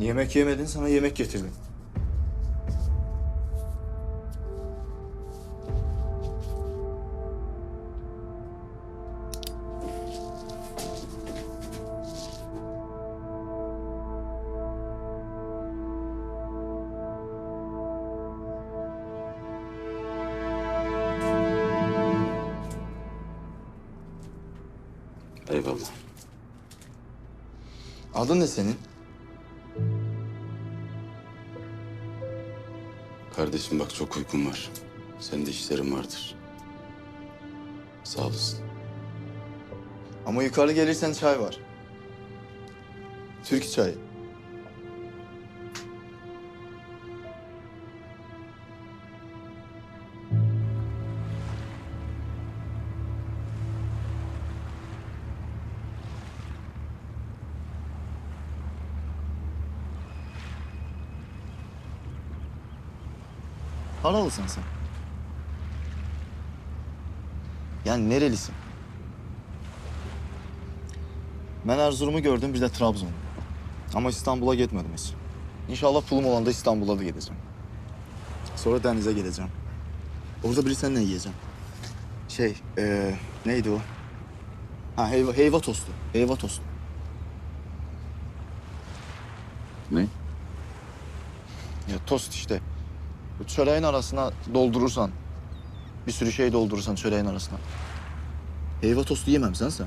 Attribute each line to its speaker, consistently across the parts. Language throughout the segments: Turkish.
Speaker 1: Yemek yemedin sana yemek getirdim.
Speaker 2: Eyvallah.
Speaker 1: Adın ne senin?
Speaker 2: Kardeşim bak çok uykum var. Senin de işlerin vardır. Sağ olasın.
Speaker 1: Ama yukarı gelirsen çay var. Türk çayı. Haralısın sen. Yani nerelisin? Ben Erzurum'u gördüm, bir de Trabzon'u. Ama İstanbul'a gitmedim hiç. İnşallah pulum olanda İstanbul'a da gideceğim. Sonra denize gideceğim. Orada biri seninle yiyeceğim. Şey, eee, neydi o? Ha, heyva, heyva tostu. Heyva tostu.
Speaker 2: Ne?
Speaker 1: Ya tost işte. Çöreğin arasına doldurursan, bir sürü şey doldurursan çöreğin arasına. Heyva tostu yemem sen sen.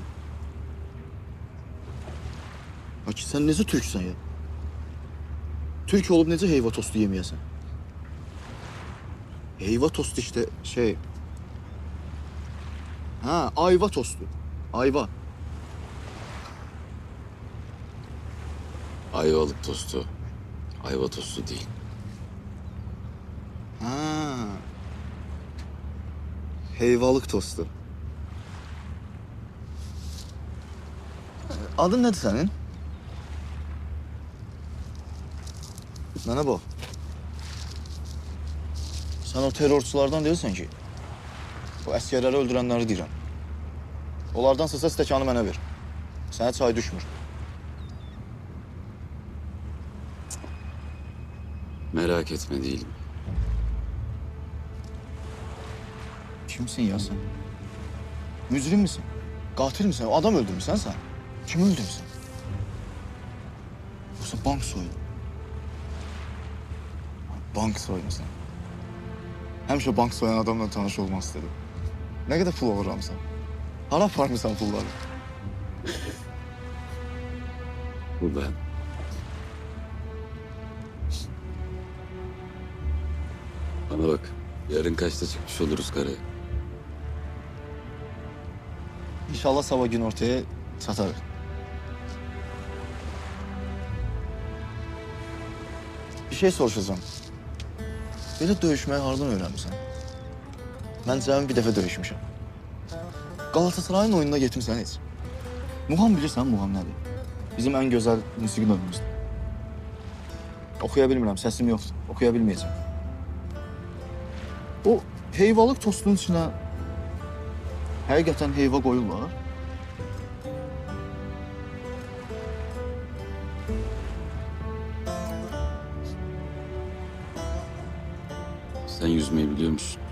Speaker 1: Bak sen nece Türksen ya? Türk olup nece heyva tostu yemeyesen? Heyva tostu işte şey... Ha ayva tostu. Ayva.
Speaker 2: Ayvalık tostu. Ayva tostu değil.
Speaker 1: Ha. Heyvalık tostu. Adın nedir senin? Nene bu. Sen o terörçülerden değilsin ki. Bu askerleri öldürenleri deyirəm. Onlardan sısa stəkanı mənə ver. Sənə çay düşmür.
Speaker 2: Merak etme değilim.
Speaker 1: Kimsin ya sen? Mücrim misin? Katil misin? Adam öldürmüşsən sen. Kim öldürmüşsən? Yoksa bank soydun. Bank soymuşsan. Həmişə bank soyan adamla tanış olmaq istedim. Ne kadar pul alıram sen? Hara aparmısan pulları?
Speaker 2: Bu ben. Bana bak. Yarın kaçta çıkmış oluruz karaya?
Speaker 1: İnşallah sabah gün ortaya çatarıq. Bir şey soruşacağım. Belə döyüşməyi hardan öyrənmisən? Mən cəmi bir dəfə döyüşmüşəm. Qalatasarayın oyununa getmisən heç? Muğam bilirsən Muğam nədir? Bizim ən gözəl musiqi növümüzdür. Oxuya bilmirəm, səsim yoxdur. O heyvalıq tostunun içinə həqiqətən heyva qoyurlar.
Speaker 2: Sen yüzmeyi biliyor musun?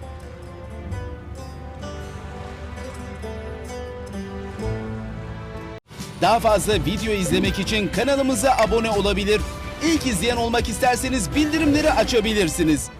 Speaker 3: Daha fazla video izlemek için kanalımıza abone olabilir. İlk izleyen olmak isterseniz bildirimleri açabilirsiniz.